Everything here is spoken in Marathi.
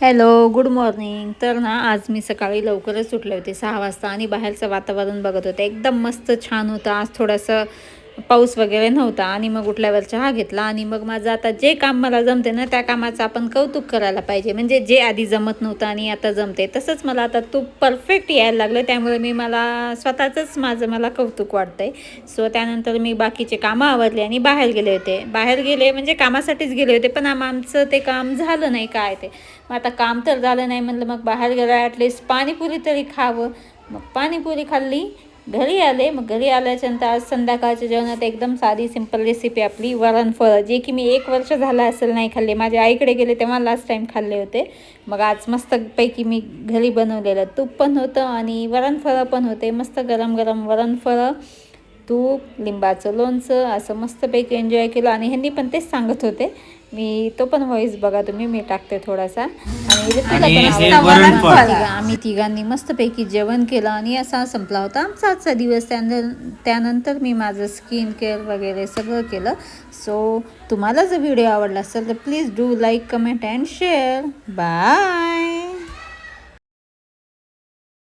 Hello good morning. तर ना आज मी सकाळी लवकरच उठले होते सहा वाजता आणि बाहेरचं वातावरण बघत होते. एकदम मस्त छान होतं. आज थोडंसं पाऊस वगैरे नव्हता आणि मग उठल्यावर चहा घेतला आणि मग माझं आता जे काम मला जमते ना त्या कामाचं आपण कौतुक करायला पाहिजे. म्हणजे जे आधी जमत नव्हतं आणि आता जमते तसंच मला आता तूप परफेक्ट यायला लागलं. त्यामुळे मी मला स्वतःचंच माझं मला कौतुक वाटतंय. सो त्यानंतर मी बाकीचे कामं आवरले आणि बाहेर गेले होते. बाहेर गेले म्हणजे कामासाठीच गेले होते पण आम आमचं ते काम झालं नाही काय ते. मग आता काम तर झालं नाही म्हणलं मग बाहेर गेलं ॲटलिस्ट पाणीपुरी तरी खावं. मग पाणीपुरी खाल्ली घरी आले मग घरी आल्याच्यानंतर आज संध्याकाळच्या जेवणात एकदम साधी सिंपल रेसिपी आपली वरण फळं जे की मी एक वर्ष झालं असेल नाही खाल्ले. माझ्या आईकडे गेले तेव्हा लास्ट टाईम खाल्ले होते. मग आज मस्तपैकी मी घरी बनवलेलं. तूप पण होतं आणि वरण फळं पण होते. मस्त गरम गरम वरण फळं तूप लिंबाचं लोणचं असं मस्तपैकी एन्जॉय केलं. आणि ह्यांनी पण तेच सांगत होते. मी तो पण व्हॉइस बघा तुम्ही मी टाकते थोडासा. आणि. आम्ही तिघांनी मस्तपैकी जेवण केलं आणि असा संपला होता आमचा आजचा दिवस. त्यानंतर त्यानंतर मी माझं स्किन केअर वगैरे सगळं केलं. सो तुम्हाला जर व्हिडिओ आवडला असेल तर please do like comment and share bye